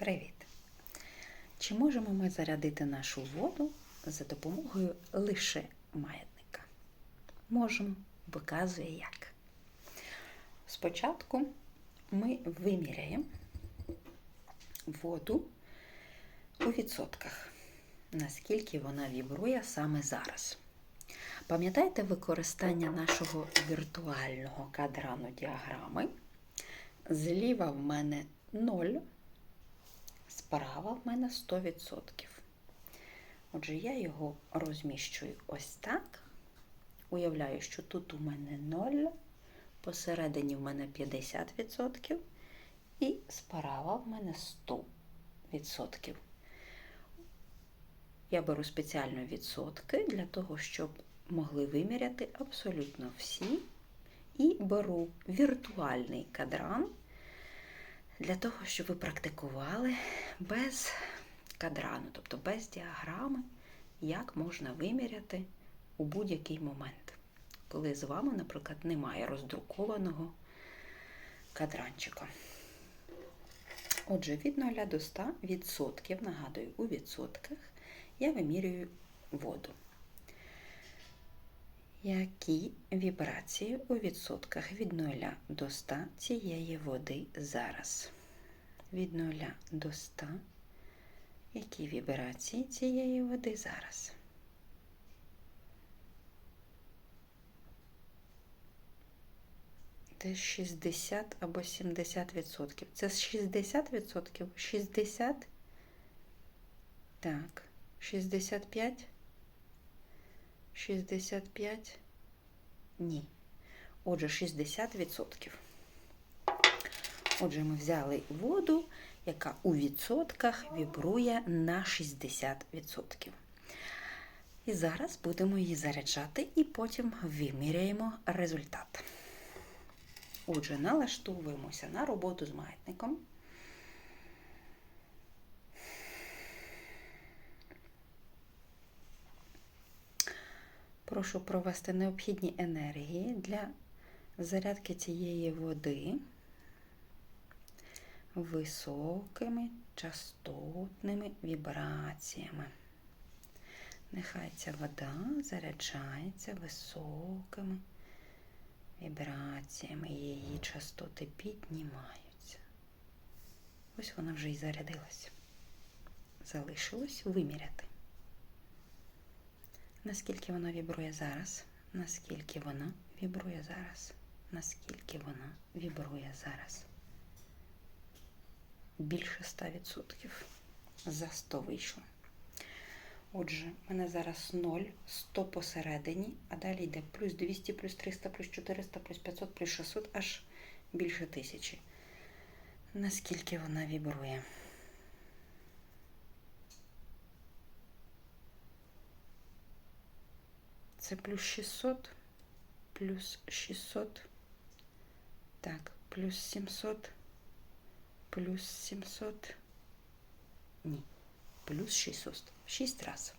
Привіт! Чи можемо ми зарядити нашу воду за допомогою лише маятника? Можемо, показує як. Спочатку ми виміряємо воду у відсотках, наскільки вона вібрує саме зараз. Пам'ятаєте використання нашого віртуального кадрану діаграми? Зліва в мене 0, справа в мене 100%. Отже, я його розміщую ось так. Уявляю, що тут у мене 0, посередині в мене 50%, і справа в мене 100%. Я беру спеціально відсотки для того, щоб могли виміряти абсолютно всі. І беру віртуальний кадран для того, щоб ви практикували без кадрану, тобто без діаграми, як можна виміряти у будь-який момент, коли з вами, наприклад, немає роздрукованого кадранчика. Отже, від 0 до 100 відсотків, нагадую, у відсотках я вимірюю воду. Які вібрації у відсотках від 0 до 100 цієї води зараз? Від 0 до 100. Які вібрації цієї води зараз? Це 60 або 70 відсотків. Це 60 відсотків? 60? Так. 65? 65? Ні. Отже, 60%. Отже, ми взяли воду, яка у відсотках вібрує на 60%. І зараз будемо її заряджати і потім виміряємо результат. Отже, налаштовуємося на роботу з маятником. Прошу провести необхідні енергії для зарядки цієї води високими частотними вібраціями. Нехай ця вода заряджається високими вібраціями, її частоти піднімаються. Ось вона вже і зарядилась. Залишилось виміряти. Наскільки вона вібрує зараз? Наскільки вона вібрує зараз? Наскільки вона вібрує зараз? Більше 100%. За 100 вийшло. Отже, в мене зараз 0, 100 посередині, а далі йде плюс 200, плюс 300, плюс 400, плюс 500, плюс 600, аж більше тисячі. Наскільки вона вібрує? Це плюс 600, плюс 600, так, плюс 700, плюс 700, ні, плюс 600, 6 раз.